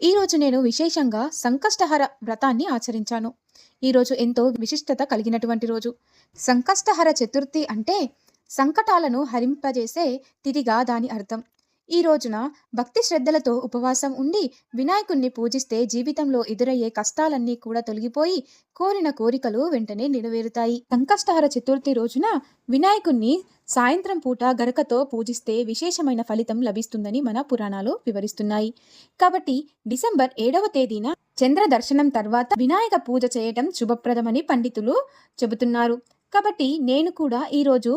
ఈరోజు నేను విశేషంగా సంకష్టహర వ్రతాన్ని ఆచరించాను. ఈరోజు ఎంతో విశిష్టత కలిగినటువంటి రోజు. సంకష్టహర చతుర్థి అంటే సంకటాలను హరింపజేసే తిరిగా దాని అర్థం. ఈ రోజున భక్తి శ్రద్ధలతో ఉపవాసం ఉండి వినాయకుణ్ణి పూజిస్తే జీవితంలో ఎదురయ్యే కష్టాలన్నీ కూడా తొలగిపోయి కోరిన కోరికలు వెంటనే నెరవేరుతాయి. సంకష్టహర చతుర్థి రోజున వినాయకుణ్ణి సాయంత్రం పూట గరకతో పూజిస్తే విశేషమైన ఫలితం లభిస్తుందని మన పురాణాలు వివరిస్తున్నాయి. కాబట్టి డిసెంబర్ ఏడవ తేదీన చంద్ర దర్శనం తర్వాత వినాయక పూజ చేయటం శుభప్రదమని పండితులు చెబుతున్నారు. కాబట్టి నేను కూడా ఈరోజు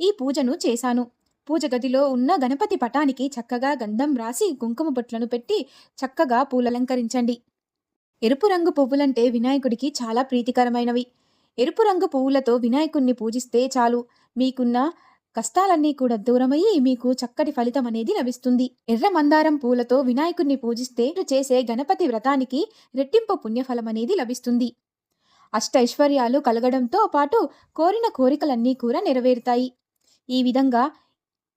ఈ పూజను చేశాను. పూజ గదిలో ఉన్న గణపతి పటానికి చక్కగా గంధం రాసి కుంకుమ బొట్లను పెట్టి చక్కగా పూలలంకరించండి. ఎరుపు రంగు పువ్వులంటే వినాయకుడికి చాలా ప్రీతికరమైనవి. ఎరుపు రంగు పువ్వులతో వినాయకుణ్ణి పూజిస్తే చాలు. మీకున్న కష్టాలన్నీ కూడా దూరమయ్యి మీకు చక్కటి ఫలితం అనేది లభిస్తుంది. ఎర్ర మందారం పూలతో వినాయకుణ్ణి పూజిస్తే చేసే గణపతి వ్రతానికి రెట్టింపు పుణ్యఫలం అనేది లభిస్తుంది. అష్ట ఐశ్వర్యాలు కలగడంతో పాటు కోరిన కోరికలన్నీ కూడా నెరవేరుతాయి. ఈ విధంగా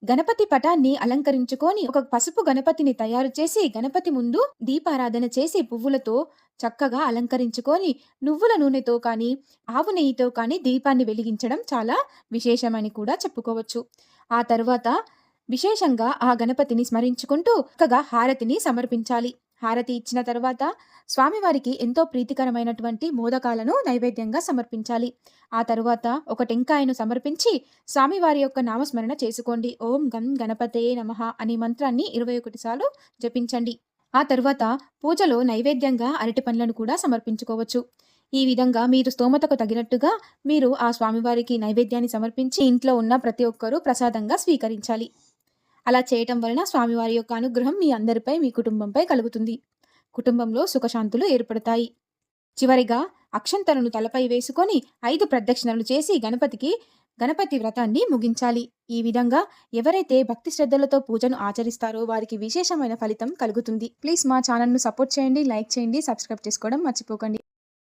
గణపతి పటాన్ని అలంకరించుకొని ఒక పసుపు గణపతిని తయారు చేసి గణపతి ముందు దీపారాధన చేసి పువ్వులతో చక్కగా అలంకరించుకొని నువ్వుల నూనెతో కానీ ఆవు నెయ్యితో కానీ దీపాన్ని వెలిగించడం చాలా విశేషమని కూడా చెప్పుకోవచ్చు. ఆ తర్వాత విశేషంగా ఆ గణపతిని స్మరించుకుంటూ చక్కగా హారతిని సమర్పించాలి. హారతి ఇచ్చిన తర్వాత స్వామివారికి ఎంతో ప్రీతికరమైనటువంటి మోదకాలను నైవేద్యంగా సమర్పించాలి. ఆ తరువాత ఒక టెంకాయను సమర్పించి స్వామివారి యొక్క నామస్మరణ చేసుకోండి. ఓం గం గణపతే నమ అనే మంత్రాన్ని ఇరవై ఒకటి సార్లు జపించండి. ఆ తరువాత పూజలో నైవేద్యంగా అరటి పండ్లను కూడా సమర్పించుకోవచ్చు. ఈ విధంగా మీరు స్తోమతకు తగినట్టుగా మీరు ఆ స్వామివారికి నైవేద్యాన్ని సమర్పించి ఇంట్లో ఉన్న ప్రతి ఒక్కరూ ప్రసాదంగా స్వీకరించాలి. అలా చేయటం వలన స్వామివారి యొక్క అనుగ్రహం మీ అందరిపై మీ కుటుంబంపై కలుగుతుంది. కుటుంబంలో సుఖశాంతులు ఏర్పడతాయి. చివరిగా అక్షంతలను తలపై వేసుకొని ఐదు ప్రదక్షిణలు చేసి గణపతికి గణపతి వ్రతాన్ని ముగించాలి. ఈ విధంగా ఎవరైతే భక్తి శ్రద్ధలతో పూజను ఆచరిస్తారో వారికి విశేషమైన ఫలితం కలుగుతుంది. ప్లీజ్ మా ఛానల్ను సపోర్ట్ చేయండి లైక్ చేయండి సబ్స్క్రైబ్ చేసుకోవడం మర్చిపోకండి.